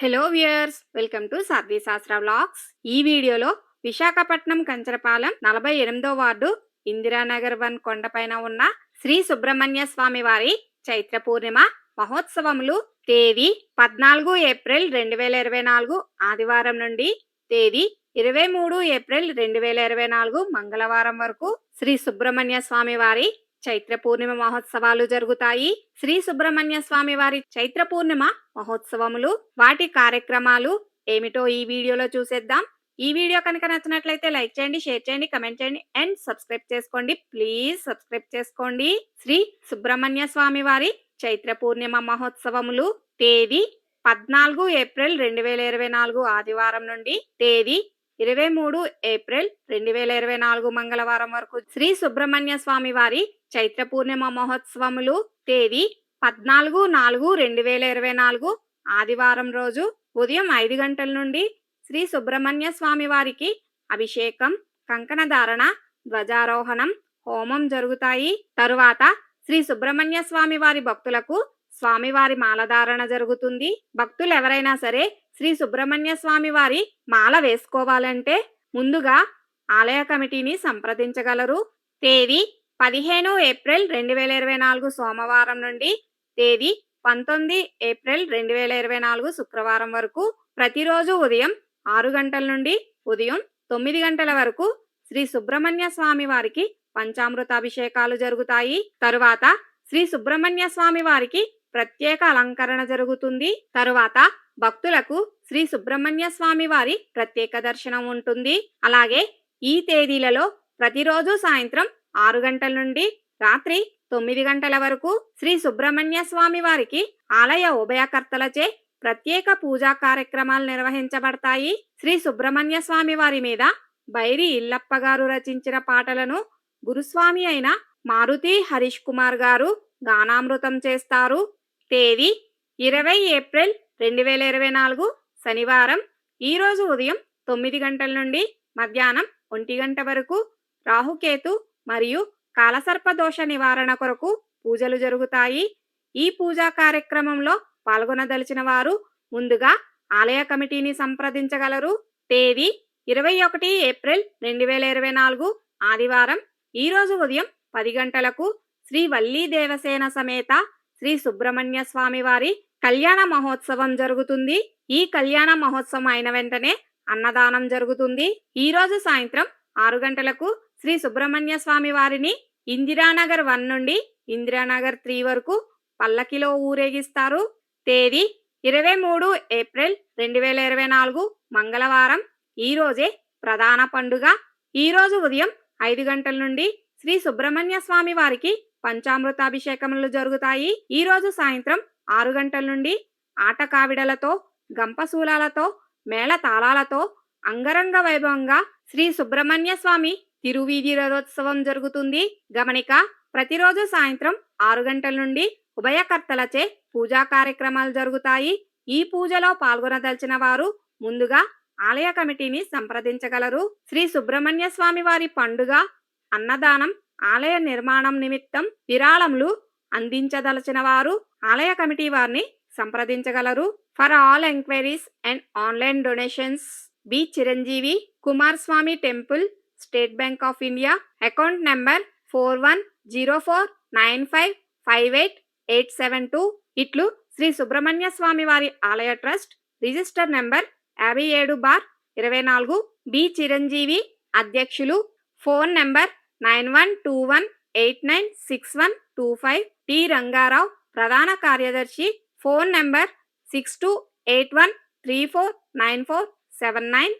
Hello viewers welcome to Sadhvi Shastra vlogs ఈ వీడియోలో విశాఖపట్నం కంచరపాలెం నలభై ఎనిమిదో వార్డు ఇందిరానగర్ వన్ కొండపైన ఉన్న శ్రీ సుబ్రహ్మణ్య స్వామి వారి చైత్ర పూర్ణిమ మహోత్సవములు తేదీ పద్నాలుగు ఏప్రిల్ రెండు వేల ఇరవై నాలుగు ఆదివారం నుండి తేదీ ఇరవై మూడు ఏప్రిల్ రెండు వేల ఇరవై నాలుగు మంగళవారం వరకు శ్రీ సుబ్రహ్మణ్య స్వామి వారి చైత్ర పూర్ణిమ మహోత్సవాలు జరుగుతాయి. శ్రీ సుబ్రహ్మణ్య స్వామి వారి చైత్ర పూర్ణిమ మహోత్సవములు వాటి కార్యక్రమాలు ఏమిటో ఈ వీడియోలో చూసేద్దాం. ఈ వీడియో కనుక నచ్చినట్లయితే లైక్ చేయండి షేర్ చేయండి కమెంట్ చేయండి అండ్ సబ్స్క్రైబ్ చేసుకోండి. ప్లీజ్ సబ్స్క్రైబ్ చేసుకోండి. శ్రీ సుబ్రహ్మణ్య స్వామి వారి చైత్ర పూర్ణిమ మహోత్సవములు తేదీ పద్నాలుగు ఏప్రిల్ రెండు వేల ఇరవై నాలుగు ఆదివారం నుండి తేదీ ఇరవై మూడు ఏప్రిల్ రెండు వేల ఇరవై నాలుగు మంగళవారం వరకు శ్రీ సుబ్రహ్మణ్య స్వామి వారి చైత్ర పూర్ణిమ మహోత్సవములు తేదీ పద్నాలుగు నాలుగు రెండు వేల ఇరవై నాలుగు ఆదివారం రోజు ఉదయం ఐదు గంటల నుండి శ్రీ సుబ్రహ్మణ్య స్వామి వారికి అభిషేకం కంకణ ధారణ ధ్వజారోహణం హోమం జరుగుతాయి. తరువాత శ్రీ సుబ్రహ్మణ్య స్వామి వారి భక్తులకు స్వామివారి మాలధారణ జరుగుతుంది. భక్తులు ఎవరైనా సరే శ్రీ సుబ్రహ్మణ్య స్వామి వారి మాల వేసుకోవాలంటే ముందుగా ఆలయ కమిటీని సంప్రదించగలరు. తేదీ పదిహేను ఏప్రిల్ రెండు వేల ఇరవై నాలుగు సోమవారం నుండి తేదీ పంతొమ్మిది ఏప్రిల్ రెండు వేల ఇరవై నాలుగు శుక్రవారం వరకు ప్రతిరోజు ఉదయం ఆరు గంటల నుండి ఉదయం తొమ్మిది గంటల వరకు శ్రీ సుబ్రహ్మణ్య స్వామి వారికి పంచామృతాభిషేకాలు జరుగుతాయి. తరువాత శ్రీ సుబ్రహ్మణ్య స్వామి వారికి ప్రత్యేక అలంకరణ జరుగుతుంది. తరువాత భక్తులకు శ్రీ సుబ్రహ్మణ్య స్వామి వారి ప్రత్యేక దర్శనం ఉంటుంది. అలాగే ఈ తేదీలలో ప్రతిరోజు సాయంత్రం ఆరు గంటల నుండి రాత్రి తొమ్మిది గంటల వరకు శ్రీ సుబ్రహ్మణ్య స్వామి వారికి ఆలయ ఉభయకర్తలచే ప్రత్యేక పూజా కార్యక్రమాలు నిర్వహించబడతాయి. శ్రీ సుబ్రహ్మణ్య స్వామి వారి మీద బైరి ఇల్లప్ప గారు రచించిన పాటలను గురుస్వామి అయిన మారుతి హరీష్ కుమార్ గారు గానామృతం చేస్తారు. తేదీ ఇరవై ఏప్రిల్ రెండు వేల ఇరవై నాలుగు శనివారం. ఈరోజు ఉదయం తొమ్మిది గంటల నుండి మధ్యాహ్నం ఒంటి గంట వరకు రాహుకేతు మరియు కాలసర్ప దోష నివారణ కొరకు పూజలు జరుగుతాయి. ఈ పూజా కార్యక్రమంలో పాల్గొనదలిచిన వారు ముందుగా ఆలయ కమిటీని సంప్రదించగలరు. తేదీ ఇరవై ఒకటి ఏప్రిల్ రెండు వేల ఇరవై నాలుగు ఆదివారం. ఈరోజు ఉదయం పది గంటలకు శ్రీ వల్లీ దేవసేన సమేత శ్రీ సుబ్రహ్మణ్య స్వామి వారి కళ్యాణ మహోత్సవం జరుగుతుంది. ఈ కళ్యాణ మహోత్సవం అయిన వెంటనే అన్నదానం జరుగుతుంది. ఈ రోజు సాయంత్రం ఆరు గంటలకు శ్రీ సుబ్రహ్మణ్య స్వామి వారిని ఇందిరానగర్ వన్ నుండి ఇందిరానగర్ త్రీ వరకు పల్లకిలో ఊరేగిస్తారు. తేదీ ఇరవై మూడు ఏప్రిల్ రెండు వేల ఇరవై నాలుగు మంగళవారం. ఈ రోజే ప్రధాన పండుగ. ఈ రోజు ఉదయం ఐదు గంటల నుండి శ్రీ సుబ్రహ్మణ్య స్వామి వారికి పంచామృతాభిషేకములు జరుగుతాయి. ఈ రోజు సాయంత్రం ఆరు గంటల నుండి ఆటకావిడలతో గంపశూలాలతో మేళ తాళాలతో అంగరంగ వైభవంగా శ్రీ సుబ్రహ్మణ్య స్వామి తిరువీధి రథోత్సవం జరుగుతుంది. గమనిక ప్రతిరోజు సాయంత్రం ఆరు గంటల నుండి ఉభయకర్తలచే పూజా కార్యక్రమాలు జరుగుతాయి. ఈ పూజలో పాల్గొనదలిచిన వారు ముందుగా ఆలయ కమిటీని సంప్రదించగలరు. శ్రీ సుబ్రహ్మణ్య స్వామి వారి పండుగ అన్నదానం ఆలయ నిర్మాణం నిమిత్తం విరాళములు అందించదలచిన వారు ఆలయ కమిటీ వారిని సంప్రదించగలరు. For all enquiries and online donations B Chiranjeevi Kumar Swamy temple State Bank of India account number four one zero four nine five five eight eight seven two ఇట్లు శ్రీ సుబ్రహ్మణ్య స్వామి వారి ఆలయ ట్రస్ట్ రిజిస్టర్ నెంబర్ యాభై ఏడు bar ఇరవై నాలుగు. B Chiranjeevi అధ్యక్షులు phone number nine one two one eight nine six one two five T Rangarao ప్రధాన కార్యదర్శి. Phone number six two eight one three four nine four seven nine